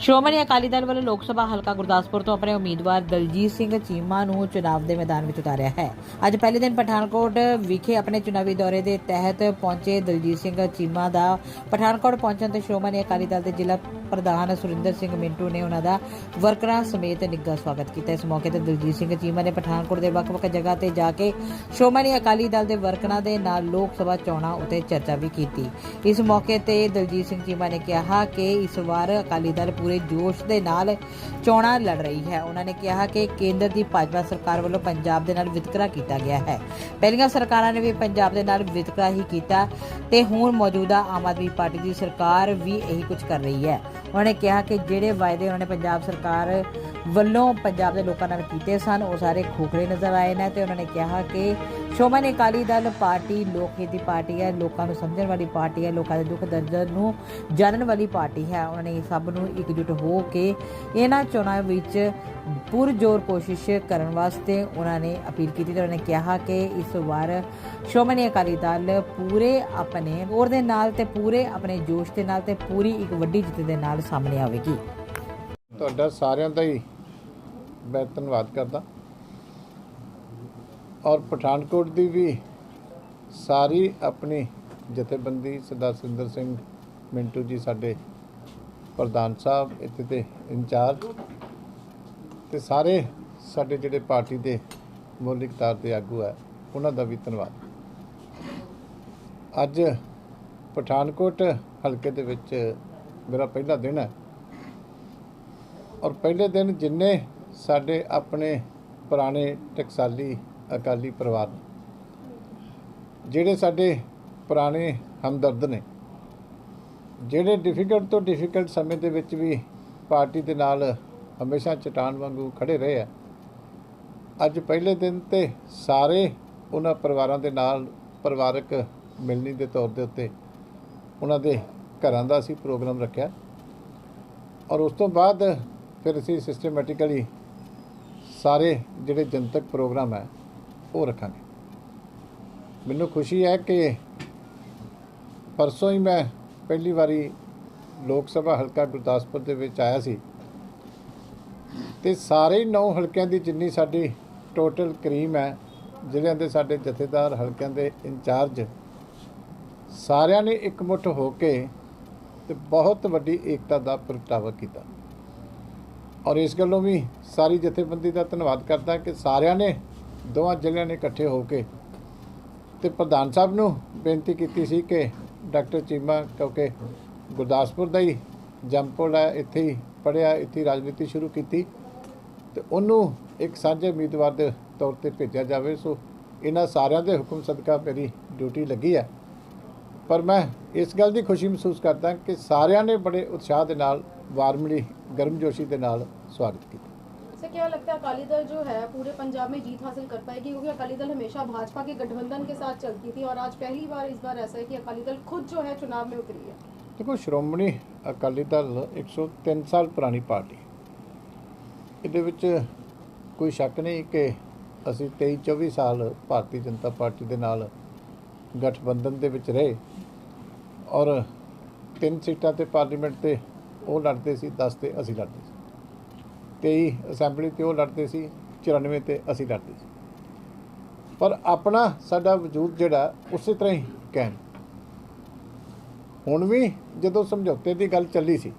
ਸ਼੍ਰੋਮਣੀ ਅਕਾਲੀ ਦਲ ਵੱਲੋਂ ਲੋਕ ਸਭਾ ਹਲਕਾ ਗੁਰਦਾਸਪੁਰ ਤੋਂ ਆਪਣੇ ਉਮੀਦਵਾਰ ਦਲਜੀਤ ਸਿੰਘ ਚੀਮਾ ਨੂੰ ਚੁਣਾਵ ਦੇ ਮੈਦਾਨ ਵਿੱਚ ਉਤਾਰਿਆ ਹੈ। ਅੱਜ ਪਹਿਲੇ ਦਿਨ ਪਠਾਨਕੋਟ ਵਿਖੇ ਆਪਣੇ ਚੁਣਾਵੀ ਦੌਰੇ ਦੇ ਤਹਿਤ ਪਹੁੰਚੇ ਦਲਜੀਤ ਸਿੰਘ ਚੀਮਾ ਦਾ ਪਠਾਨਕੋਟ ਪਹੁੰਚਣ ਤੇ ਸ਼੍ਰੋਮਣੀ ਅਕਾਲੀ ਦਲ ਦੇ ਜ਼ਿਲ੍ਹਾ ਪ੍ਰਧਾਨ ਸੁਰਿੰਦਰ ਸਿੰਘ ਮਿੰਟੂ ਨੇ ਉਹਨਾਂ ਦਾ ਵਰਕਰਾਂ ਸਮੇਤ ਨਿੱਘਾ ਸਵਾਗਤ ਕੀਤਾ। ਇਸ ਮੌਕੇ ਤੇ ਦਲਜੀਤ ਸਿੰਘ ਚੀਮਾ ਨੇ ਪਠਾਨਕੋਟ ਦੇ ਵੱਖ-ਵੱਖ ਜਗ੍ਹਾ ਤੇ ਜਾ ਕੇ ਸ਼੍ਰੋਮਣੀ ਅਕਾਲੀ ਦਲ ਦੇ ਵਰਕਰਾਂ ਦੇ ਨਾਲ ਲੋਕ ਸਭਾ ਚੋਣਾਂ ਉਤੇ ਚਰਚਾ ਵੀ ਕੀਤੀ। ਇਸ ਮੌਕੇ ਤੇ ਦਲਜੀਤ ਸਿੰਘ ਚੀਮਾ ਨੇ ਕਿਹਾ ਕਿ ਇਸ ਵਾਰ ਅਕਾਲੀ ਦਲ ਪੂਰੇ ਜੋਸ਼ ਦੇ ਨਾਲ ਚੋਣਾਂ ਲੜ ਰਹੀ ਹੈ। ਉਹਨਾਂ ਨੇ ਕਿਹਾ ਕਿ ਕੇਂਦਰ ਦੀ ਭਾਜਪਾ ਸਰਕਾਰ ਵੱਲੋਂ ਪੰਜਾਬ ਦੇ ਨਾਲ ਵਿਤਕਰਾ ਕੀਤਾ ਗਿਆ ਹੈ। ਪਹਿਲੀਆਂ ਸਰਕਾਰਾਂ ਨੇ ਵੀ ਪੰਜਾਬ ਦੇ ਨਾਲ ਵਿਤਕਰਾ ਹੀ ਕੀਤਾ ਤੇ ਹੁਣ ਮੌਜੂਦਾ ਆਮ ਆਦਮੀ ਪਾਰਟੀ ਦੀ ਸਰਕਾਰ ਵੀ ਇਹੀ ਕੁਝ ਕਰ ਰਹੀ ਹੈ। ਉਹਨਾਂ ਨੇ ਕਿਹਾ ਕਿ ਜਿਹੜੇ ਵਾਅਦੇ ਉਹਨਾਂ ਨੇ ਪੰਜਾਬ ਸਰਕਾਰ ਵੱਲੋਂ ਪੰਜਾਬ ਦੇ ਲੋਕਾਂ ਨਾਲ ਕੀਤੇ ਸਨ, ਉਹ ਸਾਰੇ ਖੋਖਲੇ ਨਜ਼ਰ ਆਏ ਨੇ ਤੇ ਉਹਨਾਂ ਨੇ ਕਿਹਾ ਕਿ ਸ਼੍ਰੋਮਣੀ ਅਕਾਲੀ ਦਲ ਪਾਰਟੀ ਲੋਕ ਦੀ ਪਾਰਟੀ ਹੈ, ਲੋਕਾਂ ਨੂੰ ਸਮਝਣ ਵਾਲੀ ਪਾਰਟੀ ਹੈ, ਲੋਕਾਂ ਦੇ ਦੁੱਖ ਦਰਦ ਨੂੰ ਜਾਣਨ ਵਾਲੀ ਪਾਰਟੀ ਹੈ। ਉਹਨਾਂ ਨੇ ਸਭ ਨੂੰ ਇਕਜੁੱਟ ਹੋ ਕੇ ਇਹਨਾਂ ਚੋਣਾਂ ਵਿੱਚ ਪੁਰਜੋਰ ਕੋਸ਼ਿਸ਼ ਕਰਨ ਵਾਸਤੇ ਉਹਨਾਂ ਨੇ ਅਪੀਲ ਕੀਤੀ ਤੇ ਉਹਨਾਂ ਨੇ ਕਿਹਾ ਕਿ ਇਸ ਵਾਰ ਸ਼੍ਰੋਮਣੀ ਅਕਾਲੀ ਦਲ ਪੂਰੇ ਆਪਣੇ ਜ਼ੋਰ ਦੇ ਨਾਲ ਤੇ ਪੂਰੇ ਆਪਣੇ ਜੋਸ਼ ਦੇ ਨਾਲ ਤੇ ਪੂਰੀ ਇੱਕ ਵੱਡੀ ਜਿੱਤ ਦੇ ਨਾਲ ਸਾਹਮਣੇ ਆਵੇਗੀ। ਤੁਹਾਡਾ ਸਾਰਿਆਂ ਦਾ ਹੀ ਮੈਂ ਧੰਨਵਾਦ ਕਰਦਾ। ਔਰ ਪਠਾਨਕੋਟ ਦੀ ਵੀ ਸਾਰੀ ਆਪਣੀ ਜਥੇਬੰਦੀ ਸਰਦਾਰ ਸੁਰਿੰਦਰ ਸਿੰਘ ਮਿੰਟੂ ਜੀ ਸਾਡੇ ਪ੍ਰਧਾਨ ਸਾਹਿਬ, ਇੱਥੇ ਦੇ ਇੰਚਾਰਜ ਤੇ ਸਾਰੇ ਸਾਡੇ ਜਿਹੜੇ ਪਾਰਟੀ ਦੇ ਮੌਲਿਕ ਤਾਰ ਦੇ ਆਗੂ ਹੈ ਉਹਨਾਂ ਦਾ ਵੀ ਧੰਨਵਾਦ। ਅੱਜ ਪਠਾਨਕੋਟ ਹਲਕੇ ਦੇ ਵਿੱਚ ਮੇਰਾ ਪਹਿਲਾ ਦਿਨ ਹੈ ਔਰ ਪਹਿਲੇ ਦਿਨ ਜਿੰਨੇ ਸਾਡੇ ਆਪਣੇ ਪੁਰਾਣੇ ਟਕਸਾਲੀ ਅਕਾਲੀ ਪਰਿਵਾਰ ਜਿਹੜੇ ਸਾਡੇ ਪੁਰਾਣੇ ਹਮਦਰਦ ਨੇ, ਜਿਹੜੇ ਡਿਫਿਕਲਟ ਤੋਂ ਡਿਫਿਕਲਟ ਸਮੇਂ ਦੇ ਵਿੱਚ ਵੀ ਪਾਰਟੀ ਦੇ ਨਾਲ ਹਮੇਸ਼ਾ ਚਟਾਨ ਵਾਂਗੂ ਖੜੇ ਰਹੇ ਆ, ਅੱਜ ਪਹਿਲੇ ਦਿਨ ਤੇ ਸਾਰੇ ਉਹਨਾਂ ਪਰਿਵਾਰਾਂ ਦੇ ਨਾਲ ਪਰਿਵਾਰਕ ਮਿਲਣੀ ਦੇ ਤੌਰ ਦੇ ਉੱਤੇ ਉਹਨਾਂ ਦੇ ਘਰਾਂ ਦਾ ਅਸੀਂ ਪ੍ਰੋਗਰਾਮ ਰੱਖਿਆ। ਔਰ ਉਸ ਤੋਂ ਬਾਅਦ ਫਿਰ ਅਸੀਂ ਸਿਸਟਮੈਟਿਕਲੀ ਸਾਰੇ ਜਿਹੜੇ ਜਨਤਕ ਪ੍ਰੋਗਰਾਮ ਹੈ ਉਹ ਰੱਖਾਂਗੇ। ਮੈਨੂੰ ਖੁਸ਼ੀ ਹੈ ਕਿ ਪਰਸੋਂ ਹੀ ਮੈਂ ਪਹਿਲੀ ਵਾਰੀ ਲੋਕ ਸਭਾ ਹਲਕਾ ਗੁਰਦਾਸਪੁਰ ਦੇ ਵਿੱਚ ਆਇਆ ਸੀ ਤੇ ਸਾਰੇ ਨੌ ਹਲਕਿਆਂ ਦੀ ਜਿੰਨੀ ਸਾਡੀ ਟੋਟਲ ਕਰੀਮ ਹੈ ਜ਼ਿਲ੍ਹਿਆਂ ਦੇ ਸਾਡੇ ਜਥੇਦਾਰ ਹਲਕਿਆਂ ਦੇ ਇੰਚਾਰਜ, ਸਾਰਿਆਂ ਨੇ ਇਕਮੁੱਠ ਹੋ ਕੇ ਤੇ ਬਹੁਤ ਵੱਡੀ ਏਕਤਾ ਦਾ ਪ੍ਰਗਟਾਵਾ ਕੀਤਾ। ਔਰ ਇਸ ਗੱਲੋਂ ਵੀ ਸਾਰੀ ਜਥੇਬੰਦੀ ਦਾ ਧੰਨਵਾਦ ਕਰਦਾ ਕਿ ਸਾਰਿਆਂ ਨੇ ਦੋਵਾਂ ਜ਼ਿਲ੍ਹਿਆਂ ਨੇ ਇਕੱਠੇ ਹੋ ਕੇ ਤੇ ਪ੍ਰਧਾਨ ਸਾਹਿਬ ਨੂੰ ਬੇਨਤੀ ਕੀਤੀ ਸੀ ਕਿ ਡਾਕਟਰ ਚੀਮਾ, ਕਿਉਂਕਿ ਗੁਰਦਾਸਪੁਰ ਦਾ ਹੀ ਜੰਪੋਲ ਹੈ, ਇੱਥੇ ਹੀ ਪੜਿਆ ਇੱਥੇ ਹੀ ਰਾਜਨੀਤੀ ਸ਼ੁਰੂ ਕੀਤੀ ਤੇ ਉਹਨੂੰ ਇੱਕ ਸਾਂਝੇ ਉਮੀਦਵਾਰ ਦੇ ਤੌਰ ਤੇ ਭੇਜਿਆ ਜਾਵੇ। ਸੋ ਇਹਨਾਂ ਸਾਰਿਆਂ ਦੇ ਹੁਕਮ ਸਦਕਾ ਮੇਰੀ ਡਿਊਟੀ ਲੱਗੀ ਹੈ। ਪਰ ਮੈਂ ਇਸ ਗੱਲ ਦੀ ਖੁਸ਼ੀ ਮਹਿਸੂਸ ਕਰਦਾ ਕਿ ਸਾਰਿਆਂ ਨੇ ਬੜੇ ਉਤਸ਼ਾਹ ਦੇ ਨਾਲ, ਵਾਰਮਲੀ, ਗਰਮਜੋਸ਼ੀ ਦੇ ਨਾਲ ਸਵਾਗਤ ਕੀਤਾ। से क्या लगता है अकाली दल जो है पूरे पंजाब में जीत हासिल कर पाएगी क्योंकि अकाली दल हमेशा भाजपा के गठबंधन के साथ चलती थी और आज पहली बार इस बार ऐसा है कि अकाली दल खुद जो है चुनाव में उतरी है ਦੇਖੋ ਸ਼੍ਰੋਮਣੀ ਅਕਾਲੀ ਦਲ 103 ਸਾਲ ਪੁਰਾਣੀ ਪਾਰਟੀ ਇਹਦੇ ਵਿੱਚ ਕੋਈ ਸ਼ੱਕ ਨਹੀਂ ਕਿ ਅਸੀਂ 23 24 ਸਾਲ ਭਾਰਤੀ ਜਨਤਾ ਪਾਰਟੀ ਦੇ ਨਾਲ ਗਠਬੰਧਨ ਦੇ ਵਿੱਚ ਰਹੇ ਔਰ ਤਿੰਨ ਸੀਟਾਂ ਤੇ ਪਾਰਲੀਮੈਂਟ ਤੇ ਉਹ ਲੜਦੇ ਸੀ 10 ਤੇ ਅਸੀਂ ਲੜਦੇ ਸੀ 23 ਅਸੈਂਬਲੀ ਤੇ ਉਹ ਲੜਦੇ ਸੀ 94 ਤੇ ਅਸੀਂ ਲੜਦੇ ਸੀ। ਪਰ ਆਪਣਾ ਸਾਡਾ ਵਜੂਦ ਜਿਹੜਾ, ਉਸੇ ਤਰ੍ਹਾਂ ਹੀ ਕਾਇਮ ਹੁਣ ਵੀ ਜਦੋਂ ਸਮਝੌਤੇ ਦੀ ਗੱਲ ਚੱਲੀ ਸੀ,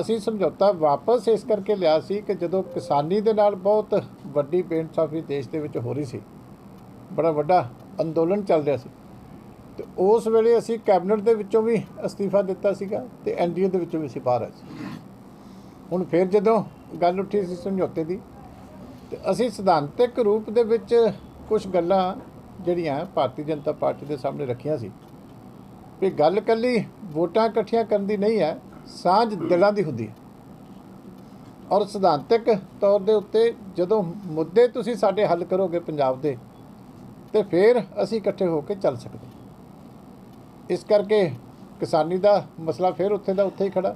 ਅਸੀਂ ਸਮਝੌਤਾ ਵਾਪਸ ਇਸ ਕਰਕੇ ਲਿਆ ਸੀ ਕਿ ਜਦੋਂ ਕਿਸਾਨੀ ਦੇ ਨਾਲ ਬਹੁਤ ਵੱਡੀ ਬੇਇਨਸਾਫੀ ਦੇਸ਼ ਦੇ ਵਿੱਚ ਹੋ ਰਹੀ ਸੀ, ਬੜਾ ਵੱਡਾ ਅੰਦੋਲਨ ਚੱਲ ਰਿਹਾ ਸੀ, ਤੇ ਉਸ ਵੇਲੇ ਅਸੀਂ ਕੈਬਨਿਟ ਦੇ ਵਿੱਚੋਂ ਵੀ ਅਸਤੀਫਾ ਦਿੱਤਾ ਸੀਗਾ ਤੇ ਐਨਡੀਏ ਦੇ ਵਿੱਚੋਂ ਵੀ ਅਸੀਂ ਬਾਹਰ ਆਏ ਸੀ। ਹੁਣ ਫਿਰ ਜਦੋਂ ਗੱਲ ਉੱਠੀ ਸੀ ਸਮਝੌਤੇ ਦੀ, ਤੇ ਅਸੀਂ ਸਿਧਾਂਤਕ ਰੂਪ ਦੇ ਵਿੱਚ ਕੁਝ ਗੱਲਾਂ ਜਿਹੜੀਆਂ ਭਾਰਤੀ ਜਨਤਾ ਪਾਰਟੀ ਦੇ ਸਾਹਮਣੇ ਰੱਖੀਆਂ ਸੀ, ਵੀ ਗੱਲ ਕੱਲੀ ਵੋਟਾਂ ਇਕੱਠੀਆਂ ਕਰਨ ਦੀ ਨਹੀਂ ਹੈ, ਸਾਂਝ ਦਿਲਾਂ ਦੀ ਹੁੰਦੀ ਹੈ। ਔਰ ਸਿਧਾਂਤਕ ਤੌਰ ਦੇ ਉੱਤੇ ਜਦੋਂ ਮੁੱਦੇ ਤੁਸੀਂ ਸਾਡੇ ਹੱਲ ਕਰੋਗੇ ਪੰਜਾਬ ਦੇ, ਤੇ ਫਿਰ ਅਸੀਂ ਇਕੱਠੇ ਹੋ ਕੇ ਚੱਲ ਸਕਦੇ ਇਸ ਕਰਕੇ ਕਿਸਾਨੀ ਦਾ ਮਸਲਾ ਫਿਰ ਉੱਥੇ ਦਾ ਉੱਥੇ ਹੀ ਖੜਾ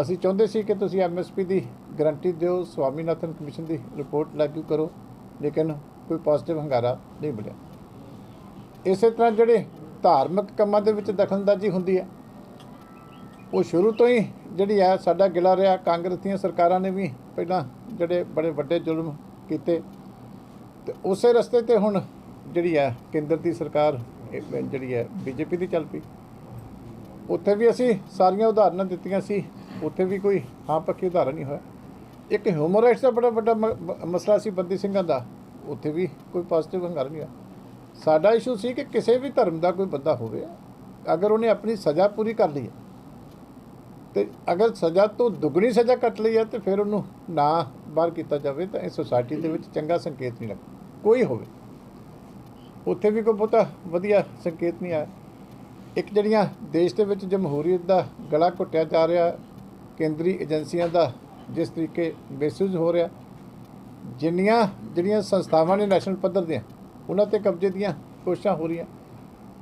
ਅਸੀਂ ਚਾਹੁੰਦੇ ਸੀ ਕਿ ਤੁਸੀਂ ਐਮਐਸਪੀ ਦੀ ਗਰੰਟੀ ਦਿਓ, ਸਵਾਮੀਨਾਥਨ ਕਮਿਸ਼ਨ ਦੀ ਰਿਪੋਰਟ ਲਾਗੂ ਕਰੋ, ਲੇਕਿਨ ਕੋਈ ਪੋਜ਼ਿਟਿਵ ਹੰਗਾਰਾ ਨਹੀਂ ਮਿਲਿਆ। ਇਸੇ ਤਰ੍ਹਾਂ ਜਿਹੜੇ ਧਾਰਮਿਕ ਕੰਮਾਂ ਦੇ ਵਿੱਚ ਦਖਲਅੰਦਾਜ਼ੀ ਹੁੰਦੀ ਹੈ, ਉਹ ਸ਼ੁਰੂ ਤੋਂ ਹੀ ਜਿਹੜੀ ਹੈ ਸਾਡਾ ਗਿਲਾ ਰਿਹਾ। ਕਾਂਗਰਸ ਦੀਆਂ ਸਰਕਾਰਾਂ ਨੇ ਵੀ ਪਹਿਲਾਂ ਜਿਹੜੇ ਬੜੇ ਵੱਡੇ ਜ਼ੁਲਮ ਕੀਤੇ ਤੇ ਉਸੇ ਰਸਤੇ ਤੇ ਹੁਣ ਜਿਹੜੀ ਹੈ ਕੇਂਦਰ ਦੀ ਸਰਕਾਰ ਜਿਹੜੀ ਹੈ ਬੀਜੇਪੀ ਦੀ ਚੱਲ ਪਈ। ਉੱਥੇ ਵੀ ਅਸੀਂ ਸਾਰੀਆਂ ਉਦਾਹਰਨਾਂ ਦਿੱਤੀਆਂ ਸੀ ਉੱਥੇ ਵੀ ਕੋਈ ਹਾਂ ਪੱਕੀ ਉਦਾਹਰਨ ਨਹੀਂ ਹੋਇਆ। ਇੱਕ ਹਿਊਮਨ ਰਾਈਟਸ ਦਾ ਬੜਾ ਵੱਡਾ ਮਸਲਾ ਸੀ ਬੰਦੀ ਸਿੰਘਾਂ ਦਾ। ਉੱਥੇ ਵੀ ਕੋਈ ਪੋਜ਼ਿਟਿਵ ਹੰਗਾਰਾ ਨਹੀਂ ਹੋਇਆ। ਸਾਡਾ ਇਸ਼ੂ ਸੀ ਕਿ ਕਿਸੇ ਵੀ ਧਰਮ ਦਾ ਕੋਈ ਬੰਦਾ ਹੋਵੇ, ਅਗਰ ਉਹਨੇ ਆਪਣੀ ਸਜ਼ਾ ਪੂਰੀ ਕਰ ਲਈ ਹੈ, ਤੇ ਅਗਰ ਸਜ਼ਾ ਤੋਂ ਦੁੱਗਣੀ ਸਜ਼ਾ ਕੱਟ ਲਈ ਹੈ, ਤੇ ਫਿਰ ਉਹਨੂੰ ਨਾ ਬਾਹਰ ਕੀਤਾ ਜਾਵੇ, ਤਾਂ ਇਹ ਸੋਸਾਇਟੀ ਦੇ ਵਿੱਚ ਚੰਗਾ ਸੰਕੇਤ ਨਹੀਂ ਲੱਗਦਾ ਕੋਈ ਹੋਵੇ। ਉੱਥੇ ਵੀ ਕੋਈ ਬਹੁਤਾ ਵਧੀਆ ਸੰਕੇਤ ਨਹੀਂ ਆਇਆ। ਇੱਕ ਜਿਹੜੀਆਂ ਦੇਸ਼ ਦੇ ਵਿੱਚ ਜਮਹੂਰੀਅਤ ਦਾ ਗਲਾ ਘੁੱਟਿਆ ਜਾ ਰਿਹਾ ਕੇਂਦਰੀ ਏਜੰਸੀਆਂ ਦਾ ਜਿਸ ਤਰੀਕੇ ਬੇਸਿਸ ਹੋ ਰਿਹਾ, ਜਿੰਨੀਆਂ ਜਿਹੜੀਆਂ ਸੰਸਥਾਵਾਂ ਨੇ ਨੈਸ਼ਨਲ ਪੱਧਰ ਦੀਆਂ, ਉਹਨਾਂ ਤੇ ਕਬਜ਼ੇ ਦੀਆਂ ਕੋਸ਼ਿਸ਼ਾਂ ਹੋ ਰਹੀਆਂ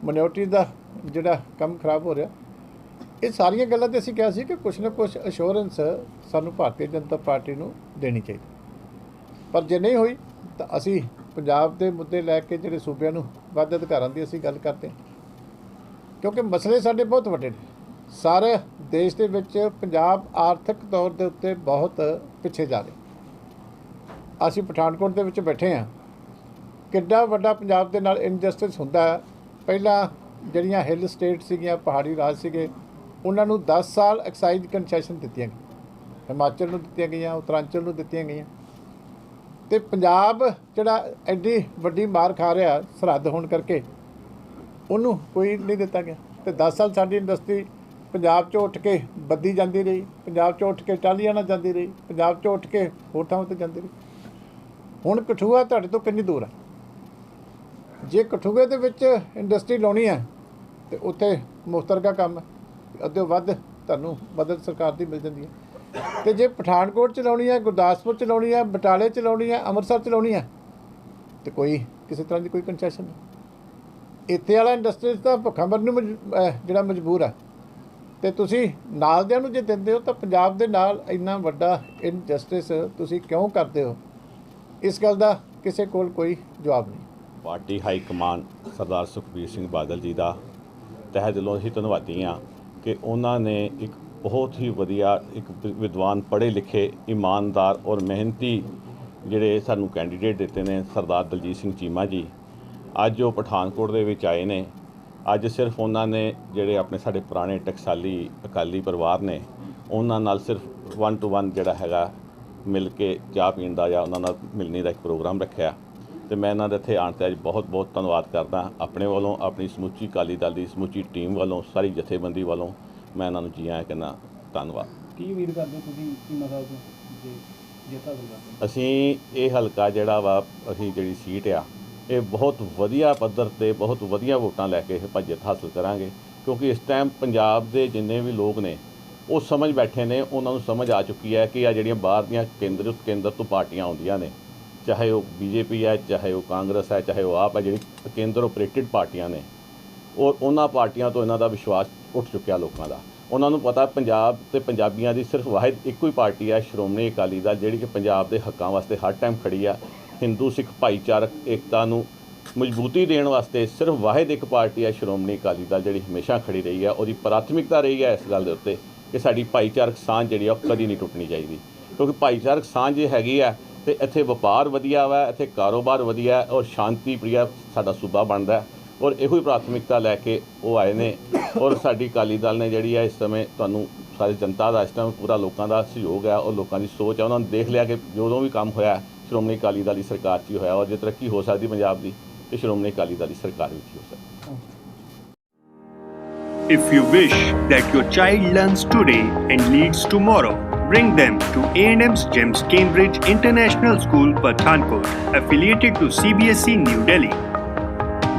ਮਿਨੋਰਟੀ ਦਾ ਜਿਹੜਾ ਕੰਮ ਖਰਾਬ ਹੋ ਰਿਹਾ, ਇਹ ਸਾਰੀਆਂ ਗੱਲਾਂ ਤੇ ਅਸੀਂ ਕਿਹਾ ਸੀ ਕਿ ਕੁਛ ਨਾ ਕੁਛ ਅਸ਼ੋਰੈਂਸ ਸਾਨੂੰ ਭਾਰਤੀ ਜਨਤਾ ਪਾਰਟੀ ਨੂੰ ਦੇਣੀ ਚਾਹੀਦੀ। ਪਰ ਜੇ ਨਹੀਂ ਹੋਈ, ਤਾਂ ਅਸੀਂ ਪੰਜਾਬ ਦੇ ਮੁੱਦੇ ਲੈ ਕੇ ਜਿਹੜੇ ਸੂਬਿਆਂ ਨੂੰ ਵੱਧ ਅਧਿਕਾਰਾਂ ਦੀ ਅਸੀਂ ਗੱਲ ਕਰਦੇ ਕਿਉਂਕਿ ਮਸਲੇ ਸਾਡੇ ਬਹੁਤ ਵੱਡੇ ਨੇ। ਸਾਰੇ ਦੇਸ਼ ਦੇ ਵਿੱਚ ਪੰਜਾਬ ਆਰਥਿਕ ਤੌਰ ਦੇ ਉੱਤੇ ਬਹੁਤ ਪਿੱਛੇ ਜਾ ਰਿਹਾ। ਅਸੀਂ ਪਠਾਨਕੋਟ ਦੇ ਵਿੱਚ ਬੈਠੇ ਹਾਂ। ਕਿੱਡਾ ਵੱਡਾ ਪੰਜਾਬ ਦੇ ਨਾਲ ਇਨਜਸਟਿਸ ਹੁੰਦਾ ਹੈ। ਪਹਿਲਾਂ ਜਿਹੜੀਆਂ ਹਿੱਲ ਸਟੇਟ ਸੀਗੀਆਂ, ਪਹਾੜੀ ਰਾਜ ਸੀਗੇ, ਉਹਨਾਂ ਨੂੰ 10 ਸਾਲ ਐਕਸਾਈਜ਼ ਕੰਸੈਸ਼ਨ ਦਿੱਤੀਆਂ ਗਈਆਂ। ਹਿਮਾਚਲ ਨੂੰ ਦਿੱਤੀਆਂ ਗਈਆਂ, ਉੱਤਰਾਂਚਲ ਨੂੰ ਦਿੱਤੀਆਂ ਗਈਆਂ। ਤੇ ਪੰਜਾਬ ਜਿਹੜਾ ਐਡੀ ਵੱਡੀ ਮਾਰ ਖਾ ਰਿਹਾ, ਸਰਹੱਦ ਹੋਣ ਕਰਕੇ, ਉਹਨੂੰ ਕੋਈ ਨਹੀਂ ਦਿੱਤਾ ਗਿਆ। ਤੇ 10 ਸਾਲ ਸਾਡੀ ਇੰਡਸਟਰੀ ਪੰਜਾਬ 'ਚੋਂ ਉੱਠ ਕੇ ਬੱਦੀ ਜਾਂਦੀ ਰਹੀ, ਪੰਜਾਬ 'ਚੋਂ ਉੱਠ ਕੇ ਟਾਲੀਆਣਾ ਜਾਂਦੀ ਰਹੀ, ਪੰਜਾਬ 'ਚੋਂ ਉੱਠ ਕੇ ਹੋਰ ਥਾਵਾਂ ਤੇ ਜਾਂਦੀ ਰਹੀ। ਹੁਣ ਕਠੂਆ ਤੁਹਾਡੇ ਤੋਂ ਕਿੰਨੀ ਦੂਰ ਹੈ ਜੇ ਕਠੂਏ ਦੇ ਵਿੱਚ ਇੰਡਸਟਰੀ ਲਾਉਣੀ ਹੈ, ਤੇ ਉੱਥੇ ਮੁਖਤਰਗਾ ਕੰਮ ਅੱਧੇ ਵੱਧ ਤੁਹਾਨੂੰ ਮਦਦ ਸਰਕਾਰ ਦੀ ਮਿਲ ਜਾਂਦੀ ਹੈ। ਤੇ ਜੇ ਪਠਾਨਕੋਟ ਚ ਲਾਉਣੀ ਹੈ, ਗੁਰਦਾਸਪੁਰ ਚ ਲਾਉਣੀ ਹੈ, ਬਟਾਲੇ ਚ ਲਾਉਣੀ ਹੈ, ਅੰਮ੍ਰਿਤਸਰ ਚ ਲਾਉਣੀ ਹੈ, ਤੇ ਕੋਈ ਕਿਸੇ ਤਰ੍ਹਾਂ ਦੀ ਕੋਈ ਕੰਸੈਸ਼ਨ ਨਹੀਂ। ਇੱਥੇ ਵਾਲਾ ਇੰਡਸਟਰੀ ਤਾਂ ਭੁੱਖਾ ਮਰਨ ਨੂੰ ਮਜ- ਜਿਹੜਾ ਮਜਬੂਰ ਹੈ ਤੇ ਤੁਸੀਂ ਨਾਲ ਦਿਆਂ ਨੂੰ ਜੇ ਦਿੰਦੇ ਹੋ ਤਾਂ ਪੰਜਾਬ ਦੇ ਨਾਲ ਇੰਨਾ ਵੱਡਾ ਇਨਜਸਟਿਸ ਤੁਸੀਂ ਕਿਉਂ ਕਰਦੇ ਹੋ? ਇਸ ਗੱਲ ਦਾ ਕਿਸੇ ਕੋਲ ਕੋਈ ਜਵਾਬ ਨਹੀਂ। Party high command Sardar Sukhbir Singh Badal ji ਦਾ ਤਹਿ ਦਿਲੋਂ ਅਸੀਂ ਧੰਨਵਾਦੀ ਹਾਂ ਕਿ ਉਹਨਾਂ ਨੇ ਇੱਕ ਬਹੁਤ ਹੀ ਵਧੀਆ, ਇੱਕ ਵਿ- ਵਿਦਵਾਨ ਪੜ੍ਹੇ ਲਿਖੇ ਇਮਾਨਦਾਰ ਔਰ ਮਿਹਨਤੀ ਜਿਹੜੇ ਸਾਨੂੰ ਕੈਂਡੀਡੇਟ ਦਿੱਤੇ ਨੇ ਸਰਦਾਰ ਦਲਜੀਤ ਸਿੰਘ ਚੀਮਾ ਜੀ। ਅੱਜ ਉਹ ਪਠਾਨਕੋਟ ਦੇ ਵਿੱਚ ਆਏ ਨੇ। ਅੱਜ ਸਿਰਫ ਉਹਨਾਂ ਨੇ ਜਿਹੜੇ ਆਪਣੇ ਸਾਡੇ ਪੁਰਾਣੇ ਟਕਸਾਲੀ ਅਕਾਲੀ ਪਰਿਵਾਰ ਨੇ ਉਹਨਾਂ ਨਾਲ ਸਿਰਫ 1 ਟੂ 1 ਜਿਹੜਾ ਹੈਗਾ ਮਿਲ ਕੇ ਚਾਹ ਪੀਣ ਦਾ ਜਾਂ ਉਹਨਾਂ ਨਾਲ ਮਿਲਣੀ ਦਾ ਇੱਕ ਪ੍ਰੋਗਰਾਮ ਰੱਖਿਆ। ਤੇ ਮੈਂ ਇਹਨਾਂ ਦੇ ਇੱਥੇ ਆਉਣ ਤੇ ਅੱਜ ਬਹੁਤ ਬਹੁਤ ਧੰਨਵਾਦ ਕਰਦਾ। ਆਪਣੇ ਵੱਲੋਂ ਆਪਣੀ ਸਮੁੱਚੀ ਅਕਾਲੀ ਦਲ ਦੀ ਸਮੁੱਚੀ ਟੀਮ ਵੱਲੋਂ ਸਾਰੀ ਜਥੇਬੰਦੀ ਵੱਲੋਂ ਮੈਂ ਇਹਨਾਂ ਨੂੰ ਜੀ ਆਇਆਂ ਕਹਿੰਦਾ ਧੰਨਵਾਦ। ਕੀ ਉਮੀਦ ਕਰਦੇ ਤੁਸੀਂ ਸਾਹਿਬ ਤੋਂ ਜੇ ਜੇਤਾ ਅਸੀਂ ਇਹ ਹਲਕਾ ਜਿਹੜਾ ਵਾ ਅਸੀਂ ਜਿਹੜੀ ਸੀਟ ਆ ਇਹ ਬਹੁਤ ਵਧੀਆ ਪੱਧਰ ਤੇ ਬਹੁਤ ਵਧੀਆ ਵੋਟਾਂ ਲੈ ਕੇ ਇਹ ਭੱਜਤ ਹਾਸਲ ਕਰਾਂਗੇ, ਕਿਉਂਕਿ ਇਸ ਟਾਈਮ ਪੰਜਾਬ ਦੇ ਜਿੰਨੇ ਵੀ ਲੋਕ ਨੇ, ਉਹ ਸਮਝ ਬੈਠੇ ਨੇ, ਉਹਨਾਂ ਨੂੰ ਸਮਝ ਆ ਚੁੱਕੀ ਹੈ ਕਿ ਆ ਜਿਹੜੀਆਂ ਬਾਹਰ ਦੀਆਂ ਕੇਂਦਰ ਕੇਂਦਰ ਤੋਂ ਪਾਰਟੀਆਂ ਆਉਂਦੀਆਂ ਨੇ। ਚਾਹੇ ਉਹ ਬੀਜੇਪੀ ਹੈ, ਚਾਹੇ ਉਹ ਕਾਂਗਰਸ ਹੈ, ਚਾਹੇ ਉਹ ਆਪ ਹੈ, ਜਿਹੜੀ ਕੇਂਦਰ ਆਪਰੇਟਿਡ ਪਾਰਟੀਆਂ ਨੇ, ਔਰ ਉਹਨਾਂ ਪਾਰਟੀਆਂ ਤੋਂ ਇਹਨਾਂ ਦਾ ਵਿਸ਼ਵਾਸ ਉੱਠ ਚੁੱਕਿਆ ਲੋਕਾਂ ਦਾ। ਉਹਨਾਂ ਨੂੰ ਪਤਾ ਪੰਜਾਬ ਤੇ ਪੰਜਾਬੀਆਂ ਦੀ ਸਿਰਫ ਵਾਹਿਦ ਇੱਕੋ ਹੀ ਪਾਰਟੀ ਹੈ, ਸ਼੍ਰੋਮਣੀ ਅਕਾਲੀ ਦਲ, ਜਿਹੜੀ ਕਿ ਪੰਜਾਬ ਦੇ ਹੱਕਾਂ ਵਾਸਤੇ ਹਰ ਟਾਈਮ ਖੜੀ ਆ। ਹਿੰਦੂ, ਸਿੱਖ ਭਾਈਚਾਰਕ ਏਕਤਾ ਨੂੰ ਮਜ਼ਬੂਤੀ ਦੇਣ ਵਾਸਤੇ ਸਿਰਫ ਵਾਹਿਦ ਇੱਕ ਪਾਰਟੀ ਹੈ ਸ਼੍ਰੋਮਣੀ ਅਕਾਲੀ ਦਲ ਜਿਹੜੀ ਹਮੇਸ਼ਾ ਖੜੀ ਰਹੀ ਹੈ, ਉਹਦੀ ਪ੍ਰਾਥਮਿਕਤਾ ਰਹੀ ਹੈ ਇਸ ਗੱਲ ਦੇ ਉੱਤੇ ਕਿ ਸਾਡੀ ਭਾਈਚਾਰਕ ਸਾਂਝ ਜਿਹੜੀ ਆ ਉਹ ਕਦੀ ਨਹੀਂ ਟੁੱਟਣੀ ਚਾਹੀਦੀ। ਕਿਉਂਕਿ ਭਾਈਚਾਰਕ ਸਾਂਝ ਜੇ ਹੈਗੀ ਆ ਤੇ ਇੱਥੇ ਵਪਾਰ ਵਧੀਆ ਵਾ, ਇੱਥੇ ਕਾਰੋਬਾਰ ਵਧੀਆ ਹੈ ਔਰ ਸ਼ਾਂਤੀ ਪ੍ਰਿਆ ਸਾਡਾ ਸੂਬਾ ਬਣਦਾ ਔਰ ਇਹੋ ਹੀ ਪ੍ਰਾਥਮਿਕਤਾ ਲੈ ਕੇ ਉਹ ਆਏ ਨੇ ਔਰ ਸਾਡੀ ਅਕਾਲੀ ਦਲ ਨੇ ਜਿਹੜੀ ਹੈ ਇਸ ਸਮੇਂ ਤੁਹਾਨੂੰ ਸਾਰੀ ਜਨਤਾ ਦਾ ਇਸ ਟਾਈਮ ਪੂਰਾ ਲੋਕਾਂ ਦਾ ਸਹਿਯੋਗ ਹੈ ਔਰ ਲੋਕਾਂ ਦੀ ਸੋਚ ਹੈ, ਉਹਨਾਂ ਨੇ ਦੇਖ ਲਿਆ ਕਿ ਜਦੋਂ ਵੀ ਕੰਮ ਹੋਇਆ ਸ਼੍ਰੋਮਣੀ ਅਕਾਲੀ ਦਲ ਦੀ ਸਰਕਾਰ 'ਚ ਹੀ ਹੋਇਆ ਔਰ ਜੇ ਤਰੱਕੀ ਹੋ ਸਕਦੀ ਪੰਜਾਬ ਦੀ ਤੇ ਸ਼੍ਰੋਮਣੀ ਅਕਾਲੀ ਦਲ ਦੀ ਸਰਕਾਰ ਵਿੱਚ ਹੀ ਹੋ ਸਕਦੀ if you wish that your child learns today and leads tomorrow bring them to A&M's GEMS Cambridge International School, Pathankot, affiliated to CBSE New Delhi.